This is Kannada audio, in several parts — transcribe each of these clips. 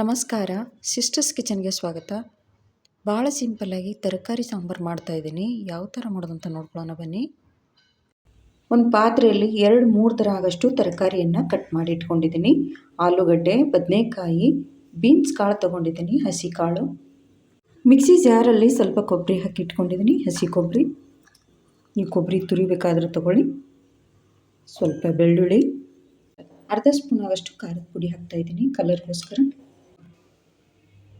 ನಮಸ್ಕಾರ ಸಿಸ್ಟರ್ಸ್ ಕಿಚನ್ಗೆ ಸ್ವಾಗತ. ಭಾಳ ಸಿಂಪಲ್ಲಾಗಿ ತರಕಾರಿ ಸಾಂಬಾರು ಮಾಡ್ತಾಯಿದ್ದೀನಿ ಯಾವ ಥರ ಮಾಡೋದಂತ ನೋಡ್ಕೊಳ್ಳೋಣ ಬನ್ನಿ. ಒಂದು ಪಾತ್ರೆಯಲ್ಲಿ ಎರಡು, ಮೂರು ಥರ ಆಗಷ್ಟು ತರಕಾರಿಯನ್ನು ಕಟ್ ಮಾಡಿ ಇಟ್ಕೊಂಡಿದ್ದೀನಿ. ಆಲೂಗಡ್ಡೆ, ಬದನೆಕಾಯಿ ಬೀನ್ಸ್ ಕಾಳು ತೊಗೊಂಡಿದ್ದೀನಿ, ಹಸಿ ಕಾಳು. ಮಿಕ್ಸಿ ಜಾರಲ್ಲಿ ಸ್ವಲ್ಪ ಕೊಬ್ಬರಿ ಹಾಕಿ ಇಟ್ಕೊಂಡಿದ್ದೀನಿ, ಹಸಿ ಕೊಬ್ಬರಿ ನೀವು ಕೊಬ್ಬರಿ ತುರಿಬೇಕಾದ್ರೆ ತೊಗೊಳ್ಳಿ. ಸ್ವಲ್ಪ ಬೆಳ್ಳುಳ್ಳಿ. ಅರ್ಧ ಸ್ಪೂನ್ ಆಗಷ್ಟು ಖಾರದ ಪುಡಿ ಹಾಕ್ತಾಯಿದ್ದೀನಿ ಕಲರ್ಗೋಸ್ಕರ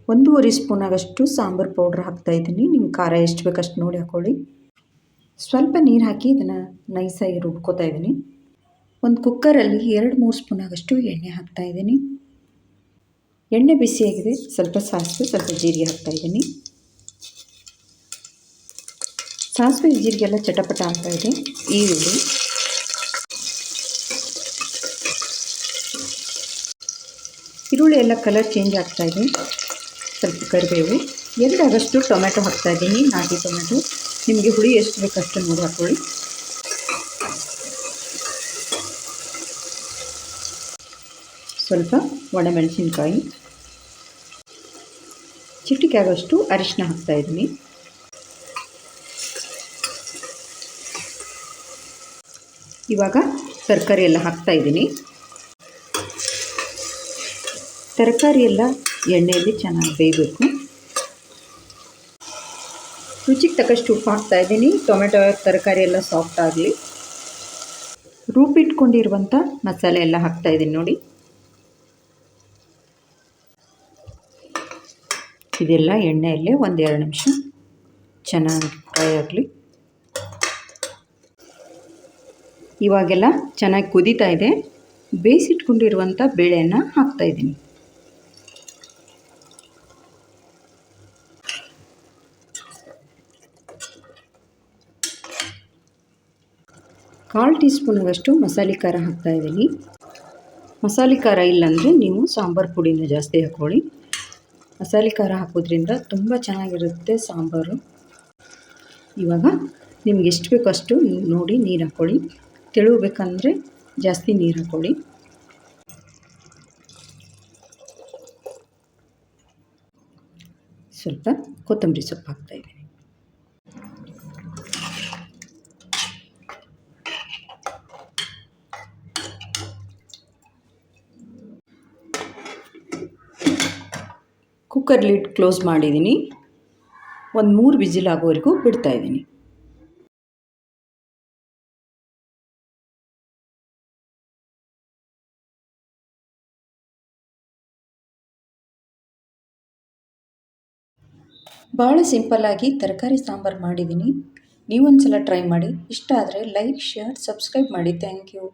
ಒಂದೂವರೆ ಸ್ಪೂನಾಗಷ್ಟು ಸಾಂಬಾರು ಪೌಡ್ರ್ ಹಾಕ್ತಾಯಿದ್ದೀನಿ ನಿಮ್ಮ ಖಾರ ಎಷ್ಟು ಬೇಕಷ್ಟು ನೋಡಿ ಹಾಕ್ಕೊಳ್ಳಿ ಸ್ವಲ್ಪ ನೀರು ಹಾಕಿ ಇದನ್ನು ನೈಸಾಗಿ ರುಬ್ಕೋತಾ ಇದ್ದೀನಿ. ಒಂದು ಕುಕ್ಕರಲ್ಲಿ ಎರಡು ಮೂರು ಸ್ಪೂನಾಗಷ್ಟು ಎಣ್ಣೆ ಎಣ್ಣೆ ಹಾಕ್ತಾಯಿದ್ದೀನಿ ಎಣ್ಣೆ ಬಿಸಿಯಾಗಿದೆ ಸ್ವಲ್ಪ ಸಾಸಿವೆ, ಸ್ವಲ್ಪ ಜೀರಿಗೆ ಹಾಕ್ತಾಯಿದ್ದೀನಿ ಸಾಸಿವೆ ಜೀರಿಗೆ ಎಲ್ಲ ಚಟಪಟ ಇದೆ. ಈರುಳ್ಳಿ. ಈರುಳ್ಳಿ ಎಲ್ಲ ಕಲರ್ ಚೇಂಜ್ ಆಗ್ತಾಯಿದೆ ಸ್ವಲ್ಪ ಕರಿಬೇವು. ಎರಡು ಆಗಷ್ಟು ಟೊಮೆಟೊ ಹಾಕ್ತಾಯಿದ್ದೀನಿ ನಾಟಿ ಟೊಮೆಟೊ ನಿಮಗೆ ಹುಳಿ ಎಷ್ಟು ಬೇಕಷ್ಟು ನೋಡಿ ಹಾಕೊಳ್ಳಿ. ಸ್ವಲ್ಪ ಒಣಮೆಣಸಿನ್ಕಾಯಿ. ಚಿಟಿಕೆ ಆಗೋಷ್ಟು ಅರಿಶಿನ ಹಾಕ್ತಾಯಿದ್ದೀನಿ ಇವಾಗ ತರಕಾರಿ ಎಲ್ಲ ಹಾಕ್ತಾಯಿದ್ದೀನಿ ತರಕಾರಿ ಎಲ್ಲ ಎಣ್ಣೆಯಲ್ಲಿ ಚೆನ್ನಾಗಿ ಬೇಯಬೇಕು. ರುಚಿಗೆ ತಕ್ಕಷ್ಟು ಉಪ್ಪು ಹಾಕ್ತಾ ಇದ್ದೀನಿ. ಟೊಮೆಟೊ, ತರಕಾರಿ ಎಲ್ಲ ಸಾಫ್ಟ್ ಆಗಲಿ. ರೂಪಿಟ್ಕೊಂಡಿರುವಂಥ ಮಸಾಲೆ ಎಲ್ಲ ಹಾಕ್ತಾ ಇದ್ದೀನಿ ನೋಡಿ. ಇದೆಲ್ಲ ಎಣ್ಣೆಯಲ್ಲೇ ಒಂದೆರಡು ನಿಮಿಷ ಚೆನ್ನಾಗಿ ಫ್ರೈ ಆಗಲಿ. ಇವಾಗೆಲ್ಲ ಚೆನ್ನಾಗಿ ಕುದೀತಾ ಇದೆ. ಬೇಯಿಸಿಟ್ಕೊಂಡಿರುವಂಥ ಬೇಳೆಯನ್ನು ಹಾಕ್ತಾಯಿದ್ದೀನಿ ಕಾಲು ಟೀ ಸ್ಪೂನಾಗಷ್ಟು ಮಸಾಲೆ ಖಾರ ಹಾಕ್ತಾಯಿದ್ದೀನಿ ಮಸಾಲೆ ಖಾರ ಇಲ್ಲಾಂದರೆ ನೀವು ಸಾಂಬಾರು ಪುಡಿನ ಜಾಸ್ತಿ ಹಾಕ್ಕೊಳ್ಳಿ. ಮಸಾಲೆ ಖಾರ ಹಾಕೋದ್ರಿಂದ ತುಂಬ ಚೆನ್ನಾಗಿರುತ್ತೆ ಸಾಂಬಾರು. ಇವಾಗ ನಿಮ್ಗೆ ಎಷ್ಟು ಬೇಕೋ ಅಷ್ಟು ನೋಡಿ ನೀರು ಹಾಕ್ಕೊಳ್ಳಿ. ತೆಳು ಬೇಕಂದರೆ ಜಾಸ್ತಿ ನೀರು ಹಾಕ್ಕೊಳ್ಳಿ. ಸ್ವಲ್ಪ ಕೊತ್ತಂಬರಿ ಸೊಪ್ಪು ಹಾಕ್ತಾಯಿದ್ದೀನಿ ಕುಕ್ಕರ್ ಲಿಡ್ ಕ್ಲೋಸ್ ಮಾಡಿದ್ದೀನಿ. ಒಂದು ಮೂರು ವಿಜಿಲ್ ಆಗೋವರೆಗೂ ಬಿಡ್ತಾ ಇದ್ದೀನಿ. ಭಾಳ ಸಿಂಪಲ್ಲಾಗಿ ತರಕಾರಿ ಸಾಂಬಾರು ಮಾಡಿದ್ದೀನಿ. ನೀವೊಂದು ಸಲ ಟ್ರೈ ಮಾಡಿ. ಇಷ್ಟ ಆದರೆ ಲೈಕ್, ಶೇರ್, ಸಬ್ಸ್ಕ್ರೈಬ್ ಮಾಡಿ. Thank you.